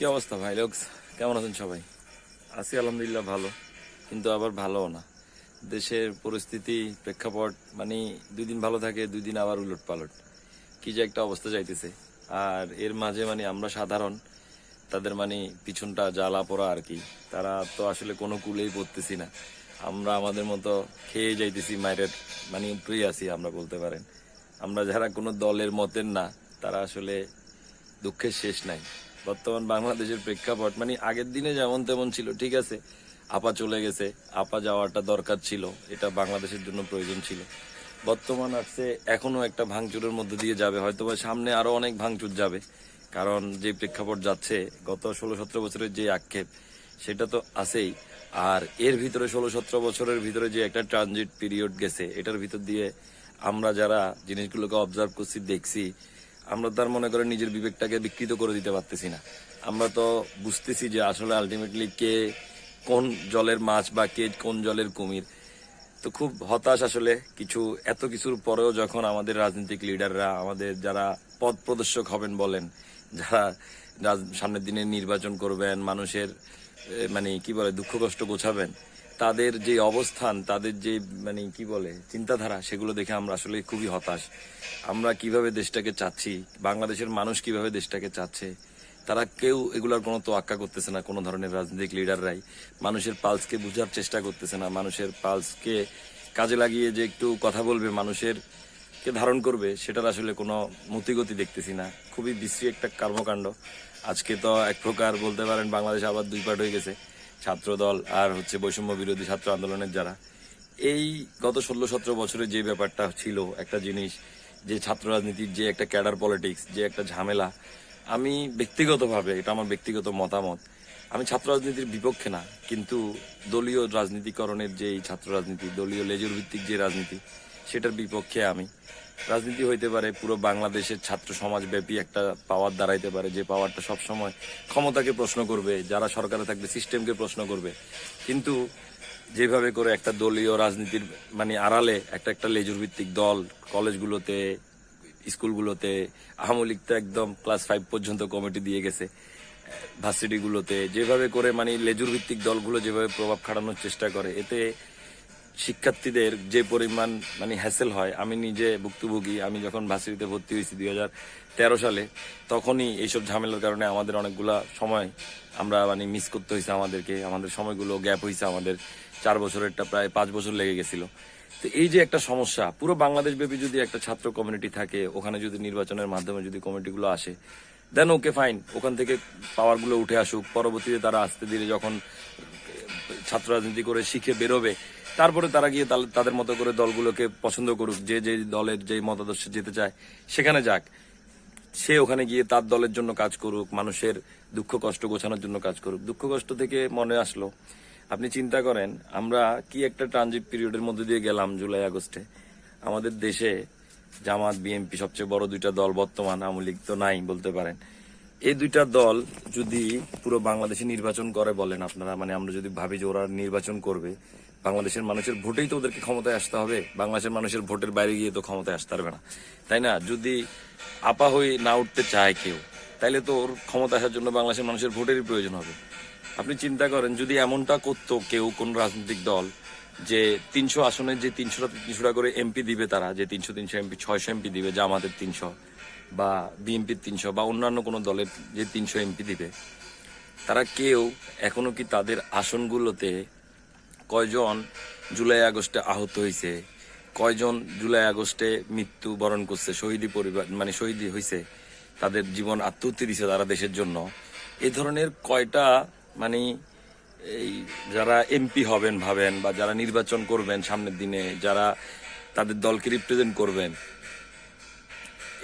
কি অবস্থা ভাই লোক কেমন আছেন সবাই? আছি আলহামদুলিল্লাহ ভালো। কিন্তু আবার ভালোও না। দেশের পরিস্থিতি প্রেক্ষাপট মানে দুই দিন ভালো থাকে দুই দিন আবার উলট পালট কি যে একটা অবস্থা যাইতেছে। আর এর মাঝে মানে আমরা সাধারণ তাদের মানে পিছনটা জ্বালা পড়া আর কি। তারা তো আসলে কোনো কুলেই পড়তেছি না। আমরা আমাদের মতো খেয়ে যাইতেছি মায়ের মানে উপরেই আছি আমরা বলতে পারেন। আমরা যারা কোনো দলের মতের না তারা আসলে দুঃখের শেষ নাই। বর্তমান বাংলাদেশের প্রেক্ষাপট। মানে আগের দিনে যেমন তেমন ছিল, ঠিক আছে? আপা চলে গেছে, আপা যাওয়াটা দরকার ছিল, এটা বাংলাদেশের জন্য প্রয়োজন ছিল। বর্তমান আসছে, এখনও একটা ভাঙচুরের মধ্যে দিয়ে যাবে হয়তো বা সামনে আরও অনেক ভাঙচুর যাবে। কারণ যে প্রেক্ষাপট যাচ্ছে, গত ষোলো সতেরো বছরের যে আক্ষেপ, সেটা তো আছেই। আর এর ভিতরে ষোলো সতেরো বছরের ভিতরে যে একটা ট্রানজিট পিরিয়ড গেছে, এটার ভিতর দিয়ে আমরা যারা জিনিসগুলোকে অবজার্ভ করছি, দেখছি আমরা তার মনে করে নিজের বিবেকটাকে বিকৃত করে দিতে পারতেছি না। আমরা তো বুঝতেছি যে আসলে আলটিমেটলি কে কোন জলের মাছ বা কে কোন জলের কুমির। তো খুব হতাশ আসলে কিছু, এত কিছুর পরেও যখন আমাদের রাজনৈতিক লিডাররা আমাদের যারা পদ প্রদর্শক হবেন বলেন, যারা সামনের দিনে নির্বাচন করবেন, মানুষের মানে কি বলে, দুঃখ কষ্ট গোছাবেন তাদের যে অবস্থান, তাদের যে মানে কি বলে, চিন্তাধারা, সেগুলো দেখে আমরা আসলে খুবই হতাশ। আমরা কীভাবে দেশটাকে চাচ্ছি, বাংলাদেশের মানুষ কীভাবে দেশটাকে চাচ্ছে, তারা কেউ এগুলোর কোনো তোয়াক্কা করতেছে না, কোনো ধরনের রাজনৈতিক লিডাররাই। মানুষের পালসকে বোঝার চেষ্টা করতেছে না, মানুষের পালসকে কাজে লাগিয়ে যে একটু কথা বলবে, মানুষের কে ধারণ করবে, সেটার আসলে কোনো মতিগতি দেখতেছি না। খুবই বিশ্রী একটা কর্মকাণ্ড। আজকে তো এক প্রকার বলতে পারেন, বাংলাদেশ আবার দুই পার্ট হয়ে গেছে। ছাত্র দল আর হচ্ছে বৈষম্য বিরোধী ছাত্র আন্দোলনের যারা, এই গত ষোলো সতেরো বছরে যে ব্যাপারটা ছিল একটা জিনিস, যে ছাত্র রাজনীতির যে একটা ক্যাডার পলিটিক্স, যে একটা ঝামেলা, আমি ব্যক্তিগতভাবে, এটা আমার ব্যক্তিগত মতামত, আমি ছাত্র রাজনীতির বিপক্ষে না, কিন্তু দলীয় রাজনীতিকরণের যে ছাত্র রাজনীতি, দলীয় লেজুর ভিত্তিক যে রাজনীতি, সেটার বিপক্ষে আমি। রাজনীতি হইতে পারে, পুরো বাংলাদেশের ছাত্র সমাজ ব্যাপী একটা পাওয়ার দাঁড়াইতে পারে, যে পাওয়ারটা সবসময় ক্ষমতাকে প্রশ্ন করবে, যারা সরকারে থাকবে সিস্টেমকে প্রশ্ন করবে। কিন্তু যেভাবে করে একটা দলীয় রাজনীতির মানে আড়ালে একটা একটা লেজুর ভিত্তিক দল, কলেজগুলোতে, স্কুলগুলোতে, আওয়ামী তো একদম ক্লাস ফাইভ পর্যন্ত কমিটি দিয়ে গেছে ভার্সিটিগুলোতে যেভাবে করে মানে লেজুর ভিত্তিক দলগুলো যেভাবে প্রভাব খাটানোর চেষ্টা করে, এতে শিক্ষার্থীদের যে পরিমাণ মানে হ্যাসেল হয়, আমি নিজে ভুক্তভোগী, আমি যখন ভার্সিটিতে ভর্তি হয়েছি দুই হাজার তেরো সালে, তখনই এইসব ঝামেলার কারণে আমাদের অনেকগুলা সময় আমরা মানে মিস করতে হয়েছে আমাদেরকে, আমাদের সময়গুলো গ্যাপ হয়েছে আমাদের, চার বছরেরটা প্রায় পাঁচ বছর লেগে গেছিল। তো এই যে একটা সমস্যা, পুরো বাংলাদেশ ব্যাপী যদি একটা ছাত্র কমিউনিটি থাকে, ওখানে যদি নির্বাচনের মাধ্যমে যদি কমিটিগুলো আসে দেন ওকে ফাইন ওখান থেকে পাওয়ারগুলো উঠে আসুক, পরবর্তীতে তারা আসতে ধীরে যখন ছাত্র রাজনীতি করে শিখে বেরোবে তারপরে তারা গিয়ে তাদের মতো করে দলগুলোকে পছন্দ করুক, যে যে দলের যে মতাদর্শে যেতে চায় সেখানে যাক। সে ওখানে গিয়ে তার দলের জন্য কাজ করুক, মানুষের দুঃখ কষ্ট গোছানোর জন্য কাজ করুক। দুঃখ কষ্ট থেকে মনে আসলো, আপনি চিন্তা করেন, আমরা কি একটা ট্রানজিট পিরিয়ডের মধ্যে দিয়ে গেলাম জুলাই, আগস্টে? আমাদের দেশে জামাত, বিএনপি সবচেয়ে বড় দুইটা দল বর্তমান, আওয়ামী লীগ তো নাই বলতে পারেন। এই দুইটা দল যদি পুরো বাংলাদেশে নির্বাচন করে বলেন আপনারা মানে আমরা যদি ভাবি যে ওরা নির্বাচন করবে বাংলাদেশের মানুষের ভোটেই তো ওদেরকে ক্ষমতায় আসতে হবে। বাংলাদেশের মানুষের ভোটের বাইরে গিয়ে তো ক্ষমতায় আসতে পারবে না। তাই না? যদি আপা হয়ে না উঠতে চায় কেউ, তাইলে তো ওর ক্ষমতা আসার জন্য বাংলাদেশের মানুষের ভোটেরই প্রয়োজন হবে। আপনি চিন্তা করেন, যদি এমনটা করতো কেউ কোন রাজনৈতিক দল, যে তিনশো আসনের যে তিনশোটা তিনশোটা করে এমপি দিবে তারা, যে তিনশো তিনশো এমপি, ছয়শো এমপি দিবে, জামাতের তিনশো বা বিএনপির তিনশো বা অন্যান্য কোনো দলের যে তিনশো এমপি দিবে, তারা কেউ এখনও কি তাদের আসনগুলোতে কয়জন জুলাই আগস্টে আহত হয়েছে কয়জন জুলাই আগস্টে মৃত্যু বরণ করছে? শহীদি পরিবার মানে শহীদি হয়েছে তাদের জীবন আত্মহত্যা দিছে তারা দেশের জন্য। এ ধরনের কয়টা মানে এই যারা এমপি হবেন, ভাবেন, বা যারা নির্বাচন করবেন সামনের দিনে, যারা তাদের দলকে রিপ্রেজেন্ট করবেন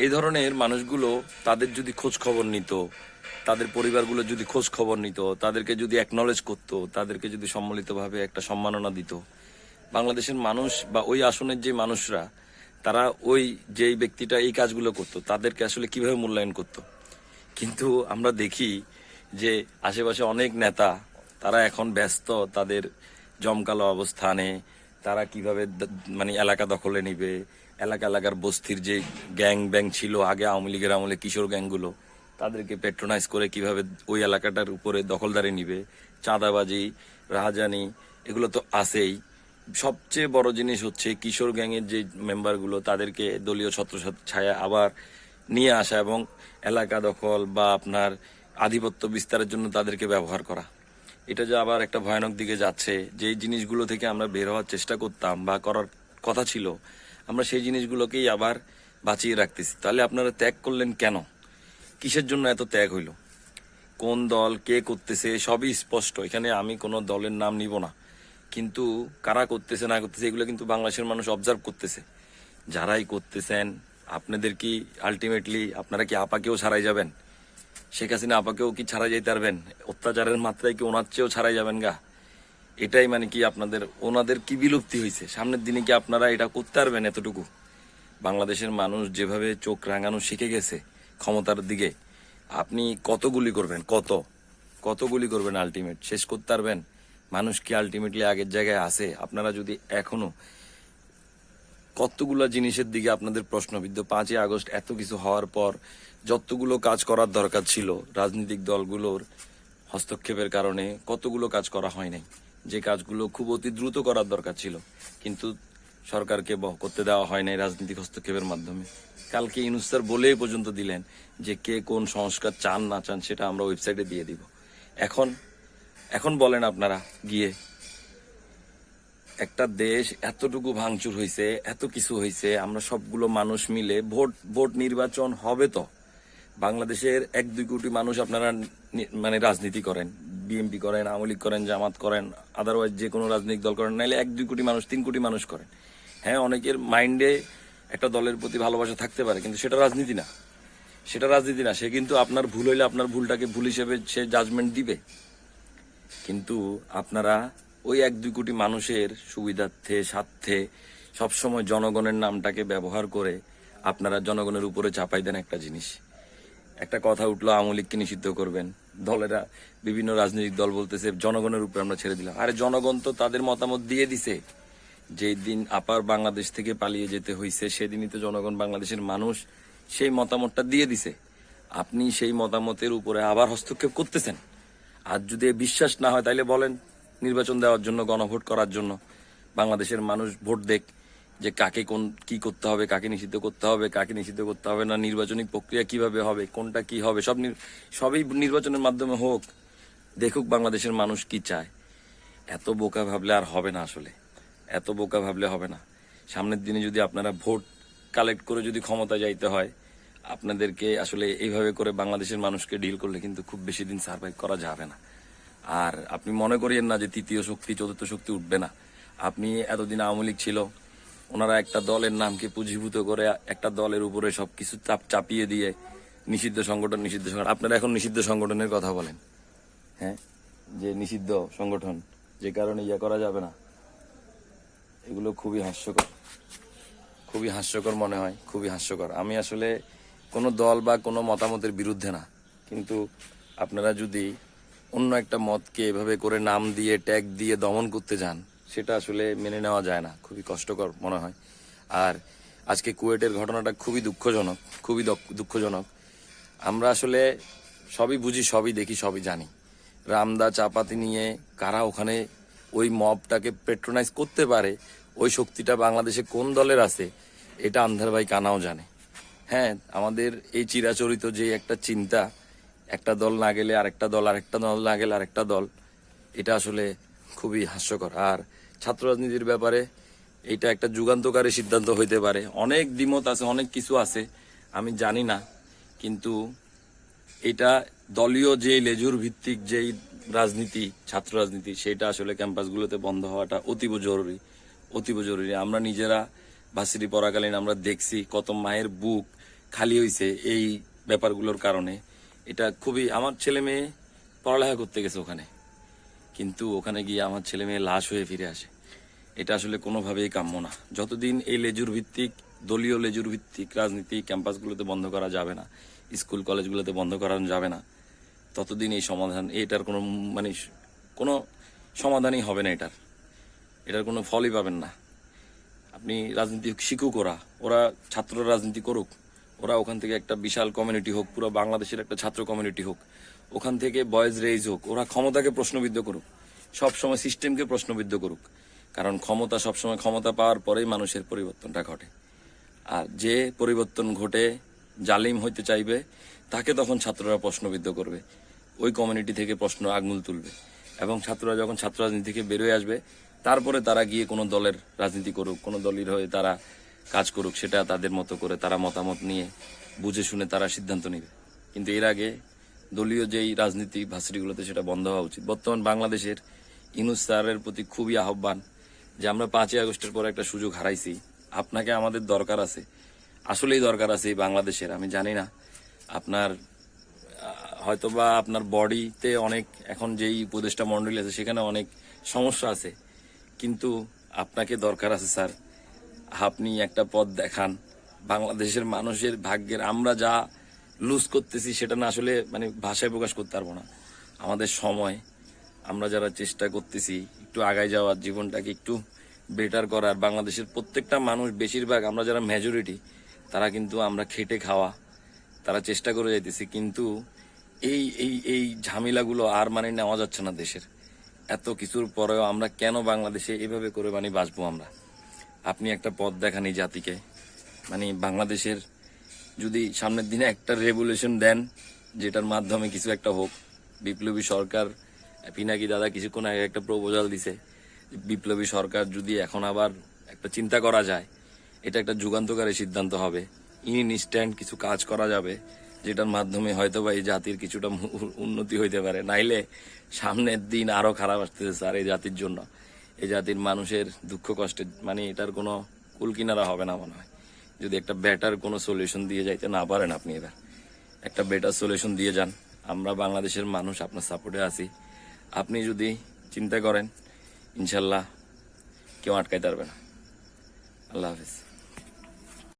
এই ধরনের মানুষগুলো তাদের যদি খোঁজ খবর নিত তাদের পরিবারগুলো যদি খোঁজ খবর নিত, তাদেরকে যদি অ্যাকনলেজ করতো, তাদেরকে যদি সম্মিলিতভাবে একটা সম্মাননা দিত। বাংলাদেশের মানুষ বা ওই আসনের যে মানুষরা, তারা ওই যেই ব্যক্তিটা এই কাজগুলো করতো, তাদেরকে আসলে কীভাবে মূল্যায়ন করতো? কিন্তু আমরা দেখি যে আশেপাশে অনেক নেতা, তারা এখন ব্যস্ত তাদের জমকালো অবস্থানে, তারা কীভাবে মানে এলাকা দখলে নিবে, এলাকা এলাকার বস্তির যে গ্যাং ব্যাং ছিল আগে আওয়ামী লীগের আমলে কিশোর গ্যাংগুলো তাদেরকে পেট্রোনাইজ করে কীভাবে ওই এলাকাটার উপরে দখলদারি নিবে, চাঁদাবাজি, রাহাজানি, এগুলো তো আছেই। সবচেয়ে বড় জিনিস হচ্ছে কিশোর গ্যাংয়ের যে মেম্বারগুলো তাদেরকে দলীয় ছত্র ছায়া আবার নিয়ে আসা এবং এলাকা দখল বা আপনার আধিপত্য বিস্তারের জন্য তাদেরকে ব্যবহার করা। এটা যে আবার একটা ভয়ানক দিকে যাচ্ছে। যেই জিনিসগুলো থেকে আমরা বের হওয়ার চেষ্টা করতাম বা করার কথা ছিল, আমরা সেই জিনিসগুলোকেই আবার বাঁচিয়ে রাখতেছি। তাহলে আপনারা ত্যাগ করলেন কেন? কিসের জন্য এত ত্যাগ হইল? কোন দল কে করতেছে, সবই স্পষ্ট। এখানে আমি কোনো দলের নাম নিব না। কিন্তু কারা করতেছে, না করতেছে, এগুলো কিন্তু বাংলাদেশের মানুষ অবজার্ভ করতেছে। যারাই করতেছেন, আপনাদের কি আলটিমেটলি আপনারা কি আপাকেও ছাড়াই যাবেন? শেখ হাসিনা আপাকেও কি ছাড়াই যাইতে পারবেন? অত্যাচারের মাত্রায় কি ওনার চেয়েও ছাড়াই যাবেন গা? এটাই মানে কি আপনাদের, ওনাদের কি বিলুপ্তি হয়েছে সামনের দিনে কি আপনারা এটা করতে পারবেন এতটুকু? বাংলাদেশের মানুষ যেভাবে চোখ রাঙানো শিখে গেছে ক্ষমতার দিকে। আপনি কত গুলি করবেন? কত? কত গুলি করবেন আলটিমেট শেষ করতে পারবেন? মানুষ কি আলটিমেটলি আগের জায়গায় আছে? আপনারা যদি এখনও কতগুলো জিনিসের দিকে আপনাদের প্রশ্নবিদ্ধ? পাঁচই আগস্ট এত কিছু হওয়ার পর যতগুলো কাজ করার দরকার ছিল, রাজনৈতিক দলগুলোর হস্তক্ষেপের কারণে কতগুলো কাজ করা হয় নাই? যে কাজগুলো খুব অতি দ্রুত করার দরকার ছিল, কিন্তু সরকারকে করতে দেওয়া হয় নাই রাজনৈতিক হস্তক্ষেপের মাধ্যমে। কালকে ইনুস স্যার বলেই পর্যন্ত দিলেন যে কে কোন সংস্কার চান, না চান, সেটা আমরা ওয়েবসাইটে দিয়ে দিব। এখন এখন বলেন আপনারা গিয়ে, একটা দেশ এতটুকু ভাঙচুর হয়েছে এত কিছু হয়েছে আমরা সবগুলো মানুষ মিলে ভোট ভোট নির্বাচন হবে তো? বাংলাদেশের এক, দুই কোটি মানুষ আপনারা মানে রাজনীতি করেন বিএনপি করেন, আওয়ামী লীগ করেন, জামাত করেন আদারওয়াইজ যে কোনো রাজনৈতিক দল করেন নাহলে এক, দুই কোটি মানুষ, তিন কোটি মানুষ করেন। হ্যাঁ অনেকের মাইন্ডে একটা দলের প্রতি ভালোবাসা থাকতে পারে, কিন্তু সেটা রাজনীতি না। সেটা রাজনীতি না, সে কিন্তু আপনার ভুল হইলে আপনার ভুলটাকে ভুল হিসেবে সে জাজমেন্ট দিবে। কিন্তু আপনারা ওই এক দুই কোটি মানুষের সুবিধার্থে, স্বার্থে সবসময় জনগণের নামটাকে ব্যবহার করে আপনারা জনগণের উপরে চাপাই দেন একটা জিনিস। একটা কথা উঠল, আওয়ামী লীগকে নিষিদ্ধ করবেন। দলেরা বিভিন্ন রাজনৈতিক দল বলতেছে, জনগণের উপরে আমরা ছেড়ে দিলাম। আরে জনগণ তো তাদের মতামত দিয়ে দিছে। যেই দিন আপার বাংলাদেশ থেকে পালিয়ে যেতে হয়েছে সেদিনই তো জনগণ বাংলাদেশের মানুষ সেই মতামতটা দিয়ে দিছে। আপনি সেই মতামতের উপরে আবার হস্তক্ষেপ করতেছেন। আর যদি বিশ্বাস না হয়, তাইলে বলেন নির্বাচন দেওয়ার জন্য, গণভোট করার জন্য। বাংলাদেশের মানুষ ভোট দেখ যে কাকে কোন, কি করতে হবে, কাকে নিষিদ্ধ করতে হবে, কাকে নিষিদ্ধ করতে হবে না, নির্বাচনী প্রক্রিয়া কীভাবে হবে, কোনটা কি হবে, সব সবই নির্বাচনের মাধ্যমে হোক। দেখুক বাংলাদেশের মানুষ কি চায়। এত বোকা ভাবলে আর হবে না আসলে। এত বোকা ভাবলে হবে না। সামনের দিনে যদি আপনারা ভোট কালেক্ট করে যদি ক্ষমতা যাইতে হয়, আপনাদেরকে আসলে এইভাবে করে বাংলাদেশের মানুষকে ডিল করলে কিন্তু খুব বেশি দিন সার্ভাইভ করা যাবে না। আর আপনি মনে করিয়েন না যে তৃতীয় শক্তি, চতুর্থ শক্তি উঠবে না। আপনি এতদিন আওয়ামী লীগ ছিল, ওনারা একটা দলের নামকে পুঁজিভূত করে একটা দলের উপরে সবকিছু চাপ চাপিয়ে দিয়ে নিষিদ্ধ সংগঠন নিষিদ্ধ সংগঠন। আপনারা এখন নিষিদ্ধ সংগঠনের কথা বলেন হ্যাঁ? যে নিষিদ্ধ সংগঠন, যে কারণে ইয়ে করা যাবে না। এগুলো খুবই হাস্যকর। খুবই হাস্যকর মনে হয়, খুবই হাস্যকর। আমি আসলে কোনো দল বা কোনো মতামতের বিরুদ্ধে না। কিন্তু আপনারা যদি অন্য একটা মতকে এভাবে করে নাম দিয়ে, ট্যাগ দিয়ে দমন করতে যান, সেটা আসলে মেনে নেওয়া যায় না। খুবই কষ্টকর মনে হয়। আর আজকে কুয়েটের ঘটনাটা খুবই দুঃখজনক খুবই দুঃখজনক। আমরা আসলে সবই বুঝি, সবই দেখি, সবই জানি। রামদা চাপাতি নিয়ে কারা ওখানে ওই মবটাকে পেট্রোনাইজ করতে পারে ওই শক্তিটা বাংলাদেশে কোন দলের আছে, এটা আন্ধার ভাই কানাও জানে। হ্যাঁ আমাদের এই চিরাচরিত যে একটা চিন্তা, একটা দল না গেলে আরেকটা দল আরেকটা দল না গেলে আরেকটা দল, এটা আসলে খুবই হাস্যকর। আর ছাত্র রাজনীতির ব্যাপারে এটা একটা যুগান্তকারী সিদ্ধান্ত হইতে পারে। অনেক দ্বিমত আছে, অনেক কিছু আছে, আমি জানি না। কিন্তু এটা দলীয় যে লেজুর ভিত্তিক যেই রাজনীতি ছাত্র রাজনীতি সেটা আসলে ক্যাম্পাসগুলোতে বন্ধ হওয়াটা অতীব জরুরি। অতীব জরুরি। আমরা নিজেরা ভার্সিটি পড়াকালীন আমরা দেখছি কত মায়ের বুক খালি হয়েছে এই ব্যাপারগুলোর কারণে। এটা খুবই, আমার ছেলে মেয়ে পড়ালেখা করতে গেছে ওখানে, কিন্তু ওখানে গিয়ে আমার ছেলে মেয়ে লাশ হয়ে ফিরে আসে। এটা আসলে কোনোভাবেই কাম্য না। যতদিন এই লেজুর ভিত্তিক দলীয় লেজুর ভিত্তিক রাজনীতি ক্যাম্পাসগুলোতে বন্ধ করা যাবে না, স্কুল কলেজগুলোতে বন্ধ করানো যাবে না, ততদিন এই সমাধান, এটার কোনো মানে কোনো সমাধানই হবে না এটার। এটার কোনো ফলই পাবেন না। আপনি রাজনীতি শিখুক ওরা। ওরা ছাত্র রাজনীতি করুক। ওরা ওখান থেকে একটা বিশাল কমিউনিটি হোক, পুরো বাংলাদেশের একটা ছাত্র কমিউনিটি হোক। ওখান থেকে বয়েজ রেইজ হোক। ওরা ক্ষমতাকে প্রশ্নবিদ্ধ করুক। সবসময় সিস্টেমকে প্রশ্নবিদ্ধ করুক। কারণ ক্ষমতা সবসময় ক্ষমতা পাওয়ার পরেই মানুষের পরিবর্তনটা ঘটে। আর যে পরিবর্তন ঘটে, জালিম হইতে চাইবে, তাকে তখন ছাত্ররা প্রশ্নবিদ্ধ করবে। ওই কমিউনিটি থেকে প্রশ্ন আঙুল তুলবে। এবং ছাত্ররা যখন ছাত্র রাজনীতি থেকে বেরোয় আসবে তারপরে তারা গিয়ে কোনো দলের রাজনীতি করুক, কোনো দলের হয়ে তারা কাজ করুক, সেটা তাদের মতো করে তারা মতামত নিয়ে বুঝে শুনে তারা সিদ্ধান্ত নেবে। কিন্তু এর আগে দলীয় যেই রাজনীতি ভার্সিটিগুলোতে সেটা বন্ধ হওয়া উচিত। বর্তমান বাংলাদেশের ইনুস স্যারের প্রতি খুবই আহ্বান যে আমরা পাঁচই আগস্টের পর একটা সুযোগ হারাইছি। আপনাকে আমাদের দরকার আছে। আসলেই দরকার আছে এই বাংলাদেশের। আমি জানি না আপনার হয়তোবা আপনার বডিতে অনেক, এখন যেই উপদেষ্টা মন্ডলী আছে সেখানে অনেক সমস্যা আছে। কিন্তু আপনাকে দরকার আছে, স্যার। আপনি একটা পথ দেখান। বাংলাদেশের মানুষের ভাগ্যের আমরা যা লুজ করতেছি, সেটা না আসলে মানে ভাষায় প্রকাশ করতে পারব না। আমাদের সময় আমরা যারা চেষ্টা করতেছি, একটু আগায় যাওয়ার, জীবনটাকে একটু বেটার করার, বাংলাদেশের প্রত্যেকটা মানুষ বেশিরভাগ আমরা যারা মেজরিটি তারা কিন্তু আমরা খেটে খাওয়া, তারা চেষ্টা করে যাইতেছি। কিন্তু এই এই এই ঝামেলাগুলো আর মানে নেওয়া যাচ্ছে না দেশের। এত কিছুর পরেও আমরা কেন বাংলাদেশে এভাবে করে মানে বাঁচবো আমরা? আপনি একটা পথ দেখান এই জাতিকে। মানে বাংলাদেশের যদি সামনের দিনে একটা রেভলিউশন দেন, যেটার মাধ্যমে কিছু একটা হোক, বিপ্লবী সরকার, পিনাকি দাদা কিছুক্ষণ আগে একটা প্রপোজাল দিছে বিপ্লবী সরকার যদি এখন আবার একটা চিন্তা করা যায়, এটা একটা যুগান্তকারী সিদ্ধান্ত হবে। ইন ইনস্ট্যান্ট কিছু কাজ করা যাবে। যেটার মাধ্যমে হয়তো বা এই জাতির কিছুটা উন্নতি হইতে পারে। নাইলে সামনের দিন আরও খারাপ আসতেছে স্যার এই জাতির জন্য। এই জাতির মানুষের দুঃখ কষ্টের মানে এটার কোনো কুলকিনারা হবে না মনে হয়। যদি একটা বেটার কোনো সলিউশন দিয়ে যাইতে না পারেন আপনি এবার। একটা বেটার সলিউশন দিয়ে যান। আমরা বাংলাদেশের মানুষ, আপনার সাপোর্টে আছি। আপনি যদি চিন্তা করেন, ইনশাল্লাহ কেউ আটকাইতে পারবে না। আল্লাহ হাফিজ।